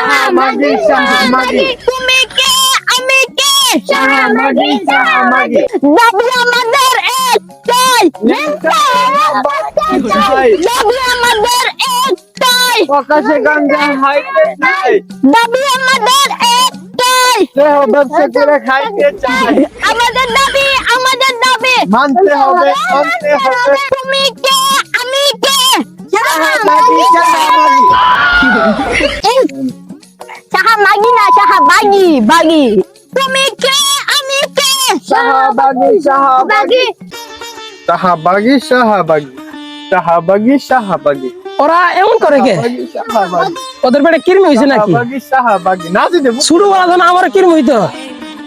শাহবাগি শাহবাগি তুমি কে? আমি কে? আমাদের দাবি আমাদের প্রকাশে হাইতে দাবি আমাদের একটাই। দেহ ব্যবসা করে খাইতে চাই। আমাদের দাবি আমাদের দাবি। মানতে হবে মানতে হবে। তুমি কে? আমি কে? সাহা মাগি না সাহা বাগি বাগি তুমি কে আমি কে শাহবাগি শাহবাগি শাহবাগি শাহবাগি শাহবাগি শাহবাগি ওরা এমন করে কে? ওদের পেটে কিরমি হয়েছে নাকি? শুরু করা তো আমার কিরমি হইতো।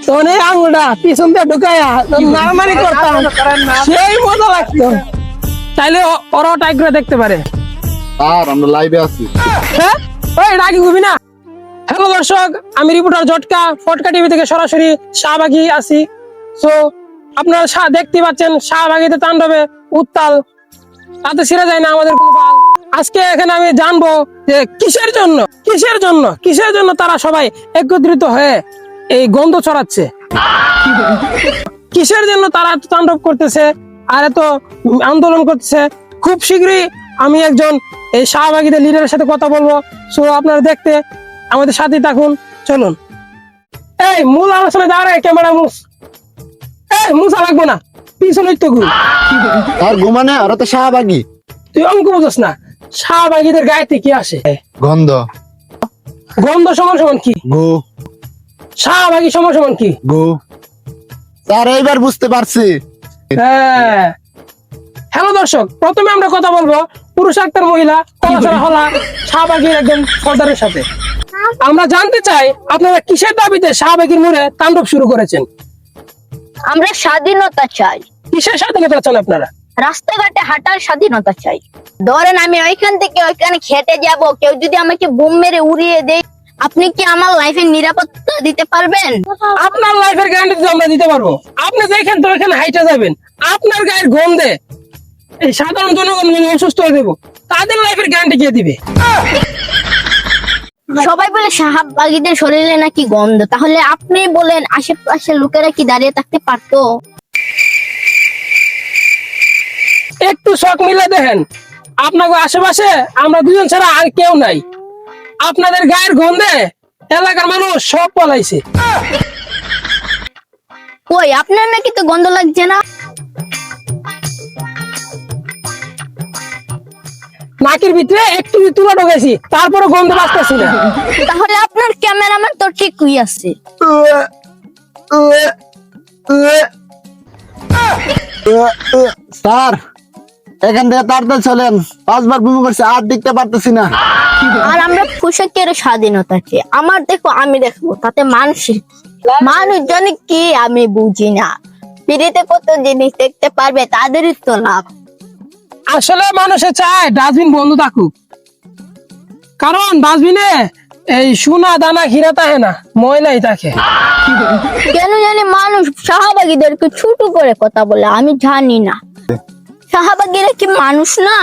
তখন এই আঙুলটা পিছন দিয়ে ঢুকাইয়া নাড়ানাড়ি করতাম। সেই মজা লাগতো। চাইলে ও- ওরাও টাইপ করে দেখতে পারে। আর আমরা লাইভে আছি। হ্যাঁ? হ্যালো দর্শক, আমি রিপোর্টার ফটকা টিভি থেকে সরাসরি শাহবাগি আপনারা দেখতে পাচ্ছেন, শাহবাগিতে তাণ্ডবে উত্তাল। তাতে যায় না আমাদের আজকে এখানে আমি জানব যে কিসের জন্য কিসের জন্য কিসের জন্য তারা সবাই একত্রিত হয়ে এই গন্ধ ছড়াচ্ছে? কিসের জন্য তারা তাণ্ডব করতেছে, আর এত আন্দোলন করতেছে? খুব শীঘ্রই আমি একজন এই শাহবাগীদের লিডারের সাথে কথা বলব। সো আপনারা দেখতে আমাদের সাথে থাকুন। চলুন। এই মূল আলোচনা আগে ক্যামেরা মুস এই মুসা লাগবে না। পিছনে তো ঘুর। আর ঘুমানে ওরা তো শাহবাগি। তুই অঙ্ক বুঝস না। শাহবাগীদের গায়েতে কি আসে? গন্ধ। গন্ধ সমান সমান কি? গু। শাহবাগী সমান সমান কি? গু। স্যার এইবার বুঝতে পারছি। হ্যাঁ। হ্যালো দর্শক প্রথমে আমরা কথা বলব পুরুষ আক্তার মহিলা হলা শাহবাগীর একজন সর্দারের সাথে। আমরা জানতে চাই আপনারা কিসের দাবিতে শাহবাগীর মোড়ে তাণ্ডব শুরু করেছেন? আমরা স্বাধীনতা চাই। কিসের স্বাধীনতা চান আপনারা? রাস্তাঘাটে হাঁটার স্বাধীনতা চাই। ধরেন আমি ওইখান থেকে ওইখানে খেটে যাব কেউ যদি আমাকে বুম মেরে উড়িয়ে দেয় আপনি কি আমার লাইফের নিরাপত্তা দিতে পারবেন? আপনার লাইফের গ্যারান্টি আমরা দিতে পারব। আপনি যেখান তো ওখানে হাইটে যাবেন আপনার গায়ের গন্ধে এই সাধারণ জনগণ মিলে অসুস্থ হয়ে দেবো তাদের লাইফের গ্যারান্টি কে দিবে? সবাই বলে সাহাবাগীদের শরীরে নাকি গন্ধ। তাহলে আপনি বলেন আশেপাশের লোকেরা কি দাঁড়িয়ে থাকতে পারতো? একটু শখ মিলে দেখেন। আপনাকে আশেপাশে আমরা দুজন ছাড়া আর কেউ নাই। আপনাদের গায়ের গন্ধে এলাকার মানুষ সব পলাইছে। কই আপনার নাকি তো গন্ধ লাগছে না? নাকের ভিতরে একটু তুলা ঢোকেছি তারপরে গন্ধ বাঁচতেছি না। তাহলে আপনার ক্যামেরাম্যান তো ঠিকই আছে। স্যার এখান থেকে তাড়াতাড়ি চলেন। পাঁচবার বুমি করছে আর দেখতে পারতেছি না। আর আমরা পোশাকের স্বাধীনতা আমার দেখো আমি দেখব তাতে মানুষের মানুষজন কি আমি বুঝি না। পিড়িতে কত জিনিস দেখতে পারবে তাদেরই তো লাভ। আসলে মানুষে চায় ডাস্টবিন বন্ধ থাকুক। কারণ ডাস্টবিনে এই সোনা দানা হীরা থাকে না ময়লাই থাকে। কেন জানি মানুষ শাহবাগীদেরকে ছোট করে কথা বলে আমি জানি না। শাহবাগীরা কি মানুষ না?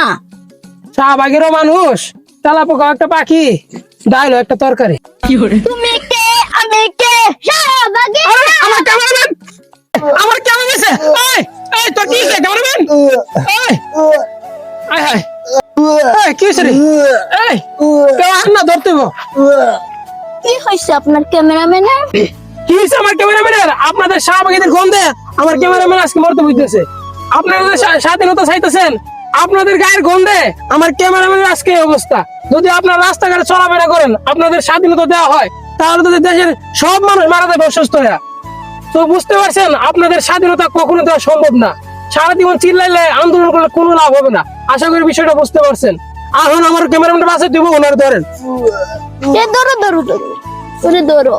শাহবাগেরও মানুষ। তেলা পোকা একটা পাখি ডাইলো একটা তরকারি। তুমি কে? আমি কে? শাহবাগী আরে, আমার ক্যামেরাম্যান আমার কেমন গেছে এই এই তোর কি ক্যামেরাম্যান এই আয় এই কি হয়েছে রে? এই কেউ আর না ধরতে কি হয়েছে আপনার ক্যামেরাম্যানের? কি হয়েছে আমার ক্যামেরাম্যানের? আপনাদের শাহবাগীদের গন্ধে আমার ক্যামেরাম্যান আজকে মরতে বুঝতেছে আপনারা স্বাধীনতা চাইতেছেন আপনাদের গায়ের গন্ধে আমার ক্যামেরাম্যানের আজকে অবস্থা। যদি আপনারা রাস্তাঘাটে চলাফেরা করেন আপনাদের স্বাধীনতা দেওয়া হয় তাহলে তো দেশের সব মানুষ মারা যাবে অসুস্থ হয়ে তো বুঝতে পারছেন আপনাদের স্বাধীনতা কখনো দেওয়া সম্ভব না। সারা জীবন চিল্লাইলে আন্দোলন করলে কোনো লাভ হবে না। আশা করি বিষয়টা বুঝতে পারছেন। এখন আমার ক্যামেরাম্যানটা বাসে দিব ওনার ধরেন। ধরো ধরো। ধরো ধরো।